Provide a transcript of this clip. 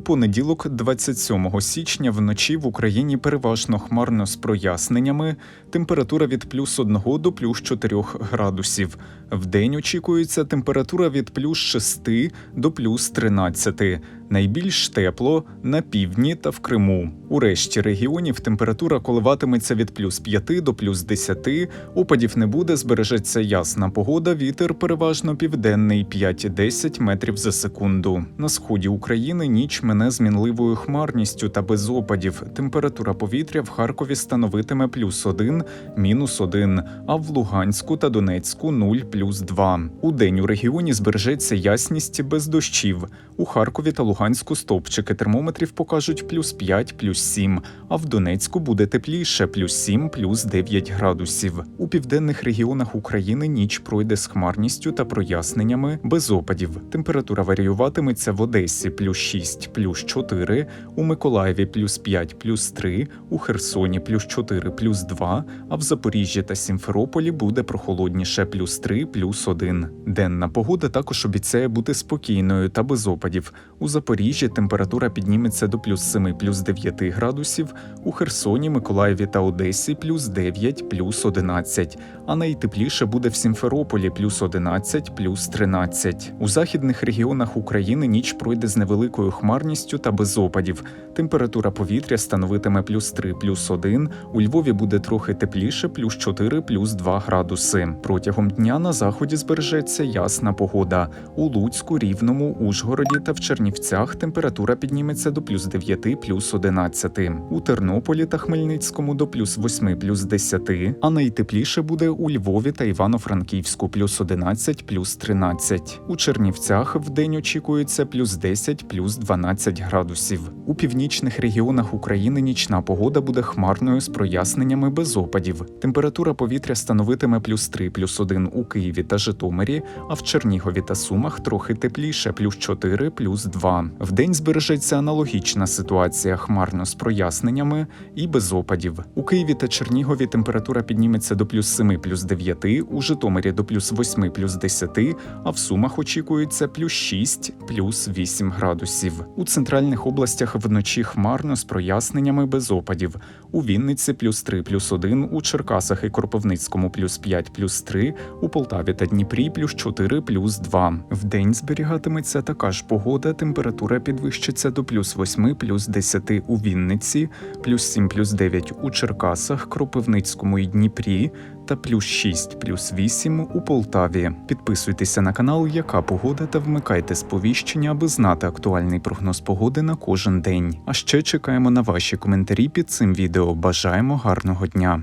понеділок, 27 січня, вночі в Україні переважно хмарно з проясненнями. Температура від плюс 1 до плюс 4 градусів. Вдень очікується температура від плюс 6 до плюс 13. Найбільш тепло на півдні та в Криму. У решті регіонів температура коливатиметься від плюс 5 до плюс 10. Опадів не буде, збережеться ясна погода. Вітер переважно південний 5-10 метрів за секунду. На сході України ніч мине з мінливою хмарністю та без опадів. Температура повітря в Харкові становитиме плюс 1, мінус 1, а в Луганську та Донецьку 0 плюс 2. У день у регіоні збережеться ясність без дощів. У Харкові та Луганську стовпчики термометрів покажуть плюс 5, плюс 7, а в Донецьку буде тепліше плюс 7, плюс 9 градусів. У південних регіонах України ніч пройде з хмарністю та проясненнями без опадів. Температура варіюватиметься в Одесі плюс 6, плюс 4, у Миколаєві плюс 5, плюс 3, у Херсоні плюс 4, плюс 2, а в Запоріжжі та Сімферополі буде прохолодніше плюс 3, плюс 1. Денна погода також обіцяє бути спокійною та без опадів. У Запоріжжі температура підніметься до плюс 7, плюс 9 градусів, у Херсоні, Миколаєві та Одесі плюс 9, плюс 11, а найтепліше буде в Сімферополі плюс 11, плюс 13. У західних регіонах України ніч пройде з невеликою хмарністю та без опадів. Температура повітря становитиме плюс 3, плюс 1, у Львові буде трохи тепліше, плюс 4, плюс 2 градуси. Протягом дня на заході збережеться ясна погода. У Луцьку, Рівному, Ужгороді та в Чернівцях температура підніметься до плюс 9, плюс 11. У Тернополі та Хмельницькому до плюс 8, плюс 10, а найтепліше буде у Львові та Івано-Франківську плюс 11, плюс 13. У Чернівцях вдень очікується плюс 10, плюс 12 градусів. У північних регіонах України нічна погода буде хмарною з проясненнями без опадів. Температура повітря становитиме плюс 3, плюс 1 у Києві та Житомирі, а в Чернігові та Сумах трохи тепліше, плюс 4, плюс 2. Вдень збережеться аналогічна ситуація хмарно з проясненнями і без опадів. У Києві та Чернігові температура підніметься до плюс 7, плюс 9, у Житомирі до плюс 8, плюс 10, а в Сумах очікується плюс 6, плюс 8 градусів. У центральних областях вночі хмарно з проясненнями без опадів. У Вінниці плюс 3, плюс 1, у Черкасах і Кропивницькому плюс 5, плюс 3, у Полтаві та Дніпрі плюс 4, плюс 2. Вдень зберігатиметься така ж погода, температура підвищиться до плюс 8, плюс 10 у Вінниці, плюс 7, плюс 9 у Черкасах, Кропивницькому і Дніпрі та плюс 6, плюс 8 у Полтаві. Підписуйтеся на канал, яка погода та вмикайте сповіщення, аби знати актуальний прогноз погоди на кожен день. А ще чекаємо на ваші коментарі під цим відео. Бажаємо гарного дня!